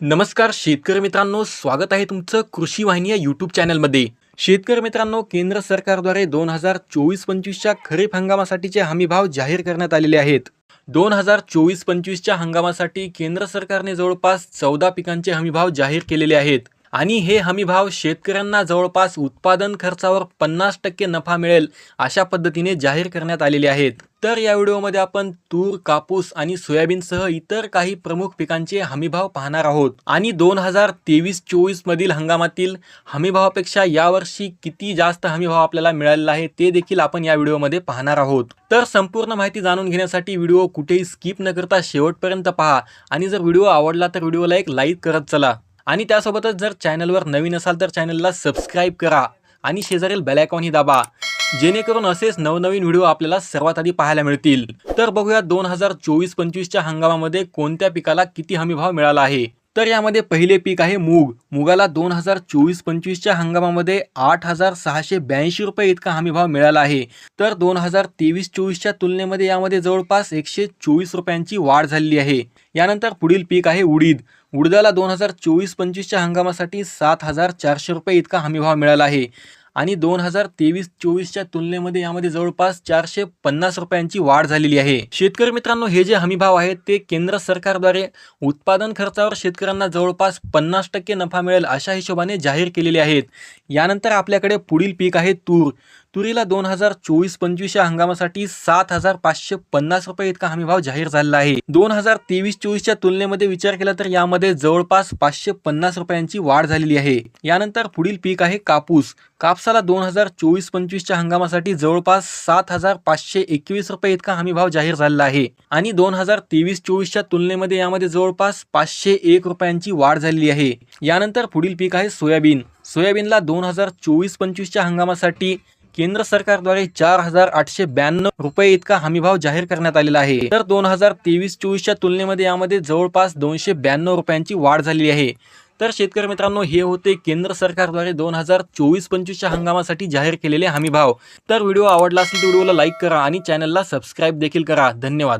नमस्कार शेतकरी मित्रांनो स्वागत आहे तुमचं कृषी वाहिनी या यूट्यूब चॅनलमध्ये शेतकरी मित्रांनो केंद्र सरकारद्वारे दोन हजार चोवीस पंचवीसच्या खरीप हंगामासाठीचे हमी भाव जाहीर करण्यात आलेले आहेत. दोन हजार चोवीस पंचवीसच्या हंगामासाठी केंद्र सरकारने जवळपास चौदा पिकांचे हमी भाव जाहीर केलेले आहेत. आणि हे हमीभाव शेतकऱ्यांना जवळपास उत्पादन खर्चावर पन्नास टक्के नफा मिळेल अशा पद्धतीने जाहीर करण्यात आलेले आहेत. तर या व्हिडिओमध्ये आपण तूर कापूस आणि सोयाबीनसह इतर काही प्रमुख पिकांचे हमीभाव पाहणार आहोत. आणि दोन हजार तेवीस चोवीस मधील हंगामातील हमीभावापेक्षा यावर्षी किती जास्त हमीभाव आपल्याला मिळालेला आहे ते देखील आपण या व्हिडिओमध्ये पाहणार आहोत. तर संपूर्ण माहिती जाणून घेण्यासाठी व्हिडिओ कुठेही स्किप न करता शेवटपर्यंत पहा. आणि जर व्हिडिओ आवडला तर व्हिडिओला एक लाईक करत चला. आणि त्यासोबतच जर चॅनलवर नवीन असाल तर चॅनलला सबस्क्राईब करा आणि शेजारील बेलायकॉनही दाबा जेणेकरून असेच नवनवीन व्हिडिओ आपल्याला सर्वात आधी पाहायला मिळतील. तर बघूया दोन हजार चोवीस पंचवीसच्या हंगामामध्ये कोणत्या पिकाला किती हमीभाव मिळाला आहे. तर यामध्ये पहिले पीक आहे मूग. मुगाला दोन हजार चोवीस पंचवीसच्या हंगामामध्ये आठ हजार सहाशे ब्याऐंशी रुपये इतका हमी भाव मिळाला आहे. तर दोन हजार तेवीस चोवीसच्या तुलनेमध्ये यामध्ये जवळपास एकशे चोवीस रुपयांची वाढ झालेली आहे. यानंतर पुढील पीक आहे उडीद. उडदाला दोन हजार चोवीस पंचवीसच्या हंगामासाठी सात हजार चारशे रुपये इतका हमीभाव मिळाला आहे. आणि दोन हजार तेवीस चोवीसच्या तुलनेमध्ये यामध्ये जवळपास चारशे पन्नास रुपयांची वाढ झालेली आहे. शेतकरी मित्रांनो हे जे हमीभाव आहेत ते केंद्र सरकारद्वारे उत्पादन खर्चावर शेतकऱ्यांना जवळपास पन्नास टक्के नफा मिळेल अशा हिशोबाने जाहीर केलेले आहेत. यानंतर आपल्याकडे पुढील पीक आहे तूर. तुरीला दोन हजार चोवीस पंचवीसच्या हंगामासाठी सात हजार पाचशे पन्नास रुपये इतका हमीभाव जाहीर झालेला आहे. दोन हजार तेवीस चोवीसच्या तुलनेमध्ये विचार केला तर यामध्ये जवळपास पाचशे पन्नास रुपयांची वाढ झालेली आहे. यानंतर पुढील पीक आहे कापूस. कापसाला दोन हजार चोवीस पंचवीसच्या हंगामासाठी जवळपास सात हजार पाचशे एकवीस रुपये इतका हमीभाव जाहीर झालेला आहे. आणि दोन हजार तेवीस चोवीसच्या तुलनेमध्ये यामध्ये जवळपास पाचशे एक रुपयांची वाढ झालेली आहे. यानंतर पुढील पीक आहे सोयाबीन. सोयाबीनला दोन हजार चोवीस पंचवीसच्या हंगामासाठी केंद्र सरकारद्वारे चार हजार आठशे ब्याण्णव रुपये इतका हमीभाव जाहीर करण्यात आलेला आहे. तर दोन हजार तेवीस चोवीसच्या तुलनेमध्ये यामध्ये जवळपास दोनशे ब्याण्णव रुपयांची वाढ झालेली आहे. तर शेतकरी मित्रांनो हे होते केंद्र सरकारद्वारे दोन हजार चोवीस पंचवीसच्या हंगामासाठी जाहीर केलेले हमीभाव. तर व्हिडिओ आवडला असेल तर व्हिडिओला लाईक करा आणि चॅनलला सबस्क्राईब देखील करा. धन्यवाद.